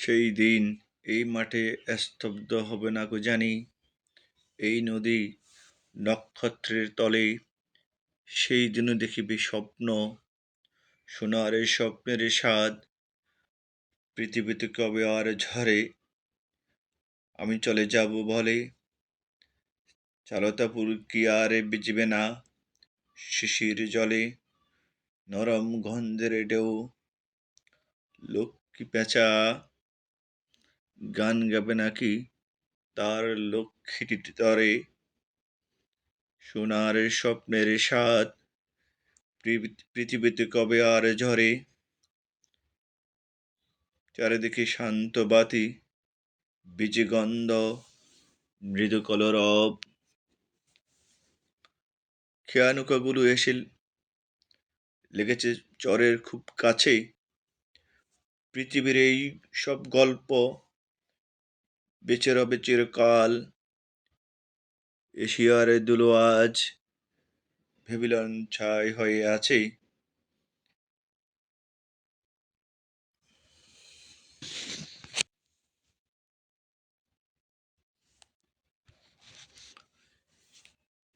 সেই দিন এই মাঠে স্তব্ধ হবে না গো জানি। এই নদী নক্ষত্রের তলে সেই দিনও দেখিবে স্বপ্ন, সোনার স্বপ্নের স্বাদ। পৃথিবীতে কবে আর ঝরে? আমি চলে যাব বলে। চালতাপুর কি আর বিজবে না? শিশির জলে নরম গন্ধের ঢেউ। লক্ষ্মী পেঁচা? গান গাবে নাকি তার লক্ষ্মীটি তরে। সোনার স্বপ্নের স্বাদ পৃথিবীতে কবে আর ঝরে? চারিদিকে শান্ত বাতি বীজে গন্ধ, মৃদু কলরব। খেয়ানুকাগুলো এসে লেগেছে চরের খুব কাছে। পৃথিবীর এই সব গল্প বেচে রবে চিরকাল। এশিয়ার দুলো আজ ভেবিলন ছাই হয়ে আছে।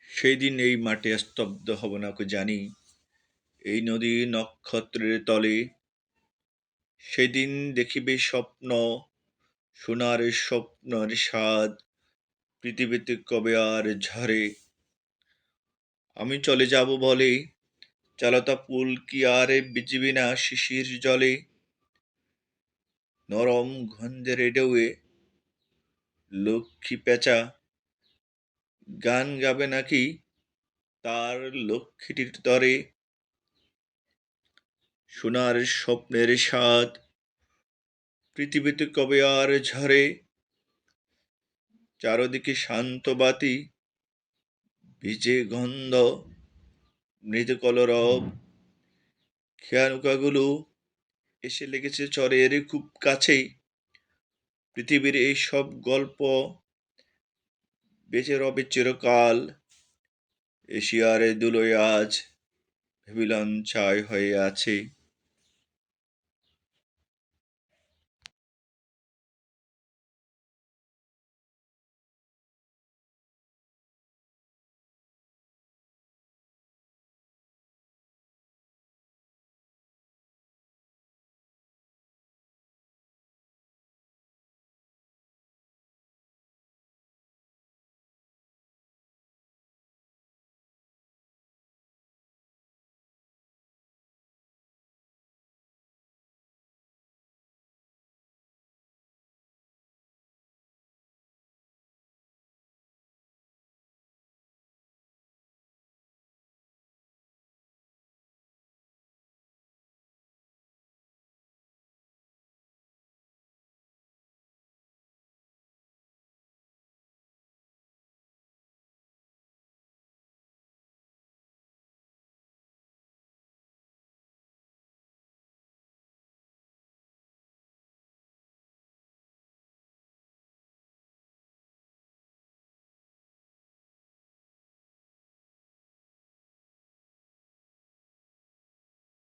সেই দিন এই মাঠে স্তব্ধ হব না জানি। এই নদী নক্ষত্রের তলে। সেদিন দেখিবে স্বপ্ন সোনার স্বপ্নের স্বাদ, পৃথিবীতে কবে আর ঝরে? আমি চলে যাব বলে, চালতা পুল কি আর বিজিবি না শিশির জলে? নরম গন্ধের ঢেউয়ে লক্ষ্মী পেঁচা, গান গাবে নাকি তার লক্ষ্মীটির তরে? সোনার স্বপ্নের স্বাদ পৃথিবীতে কবে আর ঝরে? চারদিকে শান্ত বাতি, ভিজে গন্ধ মৃদ কলরব, খেয়ানুকাগুলো এসে লেগেছে চরের খুব কাছেই। পৃথিবীর এই সব গল্প বেঁচে রবে চিরকাল। এশিয়ারে দুলোয় আজ ভেবিলন ছাই হয়ে আছে।